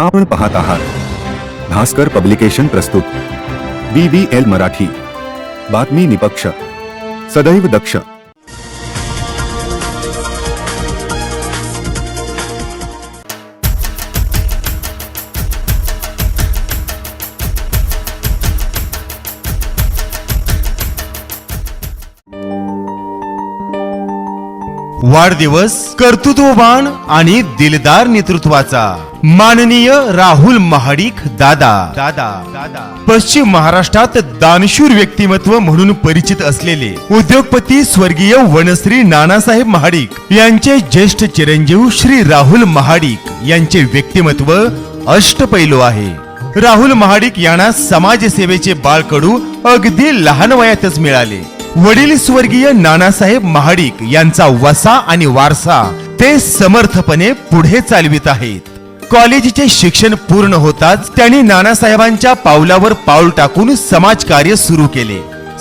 आपण पाहत आहात. भास्कर पब्लिकेशन प्रस्तुत. B B L Marathi. बातमी निपक्ष. सदैव दक्ष. वाढदिवस कर्तृत्ववान आणि दिलदार नेतृत्वाचा. माननीय राहुल महाडिक दादा. दादा. दादा. पश्चिम महाराष्ट्रात दानशूर व्यक्तिमत्व म्हणून परिचित असलेले उद्योगपती स्वर्गीय वनश्री नानासाहेब महाडिक यांचे ज्येष्ठ चिरंजीव श्री राहुल महाडिक यांचे व्यक्तिमत्व अष्टपैलू आहे. राहुल महाडिक यांना समाजसेवेचे बाळकडू अगदी लहान वयातच मिळाले. वडील स्वर्गीय नानासाहेब महाडिक यांचा वसा आणि वारसा ते समर्थपणे पुढे चालवित आहेत. कॉलेजचे शिक्षण पूर्ण होताच त्यांनी नानासाहेबांच्या पावलावर पाऊल टाकून समाजकार्य सुरू केले.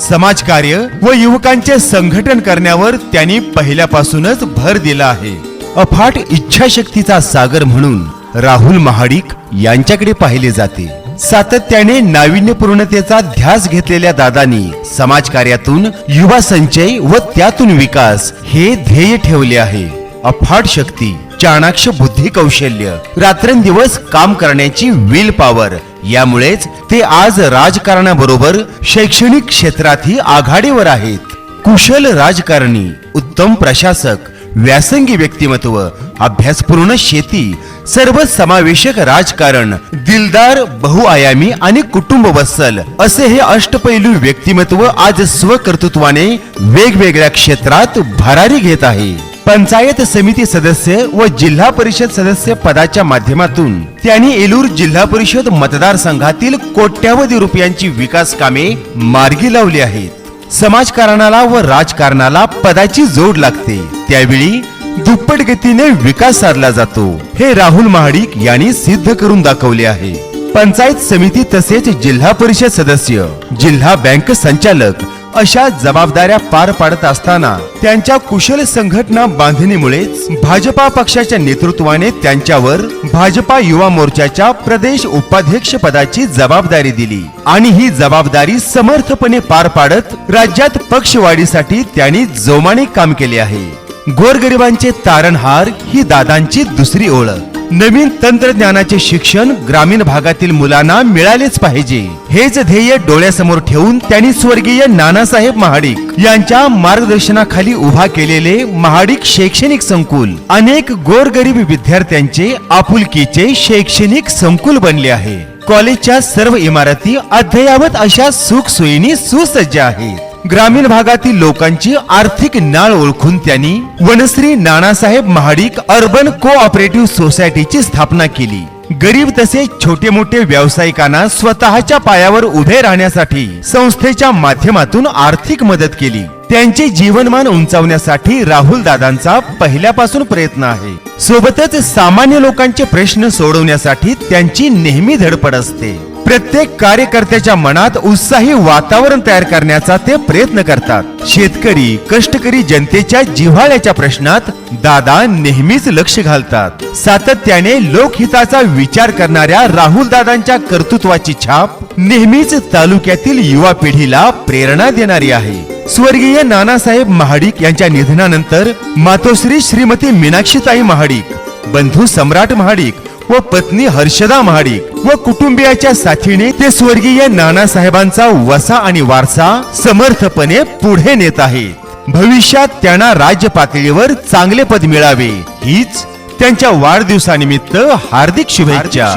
समाजकार्य व युवकांचे संघटन करण्यावर त्यांनी पहिल्यापासूनच भर दिला आहे. अफाट इच्छाशक्तीचा सागर म्हणून राहुल महाडिक यांच्याकडे पाहिले जाते. सातत्याने नाविन्यपूर्णतेचा ध्यास घेतलेल्या दादांनी समाजकार्यातून युवा संचय व त्यातून विकास हे ध्येय ठेवले आहे. अफाट शक्ती चाणाक्ष बुद्धी कौशल्य रात्रंदिवस काम करण्याची विल पॉवर यामुळेच ते आज राजकारणाबरोबर शैक्षणिक क्षेत्रातही आघाडीवर आहेत. कुशल राजकारणी उत्तम प्रशासक व्यासंगी व्यक्तिमत्व अभ्यासपूर्ण शेती सर्व समावेशक राजकारण दिलदार बहुआयामी आणि कुटुंब वत्सल. असे हे अष्टपैलू व्यक्तिमत्व आज स्वकर्तृत्वाने वेगवेगळ्या क्षेत्रात भरारी घेत आहे. पंचायत समिती सदस्य व जिल्हा परिषद सदस्य पदाच्या माध्यमातून त्यांनी एलूर जिल्हा परिषद मतदारसंघातील कोट्यावधी रुपयांची विकास कामे मार्गी लावली आहेत. समाजकारणाला व राजकारणाला पदाची जोड लागते. त्यावेळी दुप्पट गतीने विकास साधला जातो. हे राहुल महाडिक यांनी सिद्ध करून दाखवले आहे. पंचायत समिती तसेच जिल्हा परिषद सदस्य जिल्हा बँक संचालक अशा जबाबदाऱ्या पार पाडत असताना त्यांच्या कुशल संघटना बांधणीमुळेच भाजपा पक्षाच्या नेतृत्वाने त्यांच्यावर भाजपा युवा मोर्चाच्या प्रदेश उपाध्यक्ष पदाची जबाबदारी दिली आणि ही जबाबदारी समर्थपणे पार पाडत राज्यात पक्षवाढीसाठी त्यांनी जोमाने काम केले आहे. गोरगरिबांचे तारणहार ही दादांची दुसरी ओळख. नवीन तंत्रज्ञानाचे शिक्षण ग्रामीण भागातील मुलांना मिळालेच पाहिजे. हेच ध्येय डोळ्यासमोर ठेवून त्यांनी स्वर्गीय नानासाहेब महाडिक यांच्या मार्गदर्शनाखाली उभा केलेले महाडिक शैक्षणिक संकुल. अनेक गोरगरीब विद्यार्थ्यांचे आपुलकीचे शैक्षणिक संकुल बनले आहे. कॉलेजच्या सर्व इमारती अद्ययावत अशा सुखसोयीनी सुसज्ज आहेत. ग्रामीण भागातील लोकांची आर्थिक नाळ ओळखून त्यांनी वनश्री नानासाहेब महाडिक अर्बन कोऑपरेटिव्ह सोसायटीची स्थापना केली. गरीब तसेच छोटे मोठे व्यावसायिकांना स्वतःच्या पायावर उभे राहण्यासाठी संस्थेच्या माध्यमातून आर्थिक मदत केली. त्यांचे जीवनमान उंचावण्यासाठी राहुल दादांचा पहिल्यापासून प्रयत्न आहे. सोबतच सामान्य लोकांचे प्रश्न सोडवण्यासाठी त्यांची नेहमी धडपड असते. प्रत्येक कार्यकर्त्याच्या मनात उत्साही वातावरण तयार करण्याचा ते प्रयत्न करतात. शेतकरी कष्टकरी जनतेच्या जिव्हाळ्याच्या प्रश्नात दादा नेहमीच लक्ष घालतात. सातत्याने लोकहिताचा विचार करणाऱ्या राहुल दादांच्या कर्तृत्वाची छाप नेहमीच तालुक्यातील युवा पिढीला प्रेरणा देणारी आहे. स्वर्गीय नानासाहेब महाडिक यांच्या निधनानंतर मातोश्री श्रीमती मीनाक्षीताई महाडिक बंधू सम्राट महाडिक व पत्नी हर्षदा महाडिक व कुटुंबियाच्या साथीने ते स्वर्गीय नानासाहेबांचा वसा आणि वारसा समर्थपणे पुढे नेत आहेत. भविष्यात त्यांना राज्य पातळीवर चांगले पद मिळावे. हीच त्यांच्या वाढदिवसानिमित्त हार्दिक शुभेच्छा.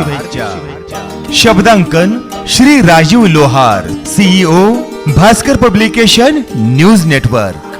शब्दांकन Shri Rajiv Lohar CEO Bhaskar publication news network.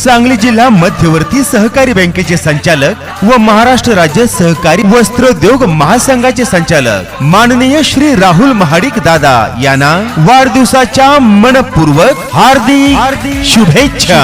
Sangli जिल्हा मध्यवर्ती सहकारी बँकेचे संचालक व महाराष्ट्र राज्य सहकारी वस्त्रोद्योग महासंघाचे संचालक. माननीय श्री राहुल महाडिक दादा यांना वाढदिवसाच्या मनपूर्वक हार्दिक शुभेच्छा.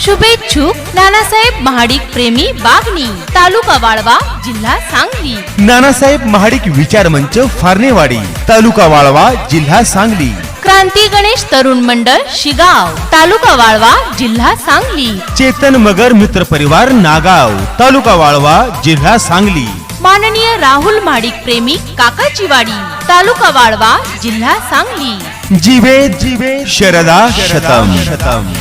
शुभेच्छुक नानासाहेब महाडिक प्रेमी बागणी तालुका वाळवा जिल्हा सांगली. नानासाहेब महाडिक विचार मंच फारणेवाडी तालुका वाळवा जिल्हा सांगली. क्रांती गणेश तरुण मंडळ शिगाव तालुका वाळवा जिल्हा सांगली. चेतन मगर मित्र परिवार नागाव तालुका वाळवा जिल्हा सांगली. माननीय राहुल महाडिक प्रेमी काकाची वाडी तालुका वाळवा जिल्हा सांगली. जीवे जीवे शरदा शतम शतम.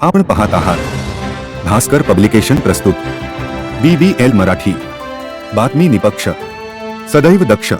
आपण पाहत आहात भास्कर पब्लिकेशन प्रस्तुत. B B L Marathi. बातमी निपक्ष. सदैव दक्ष।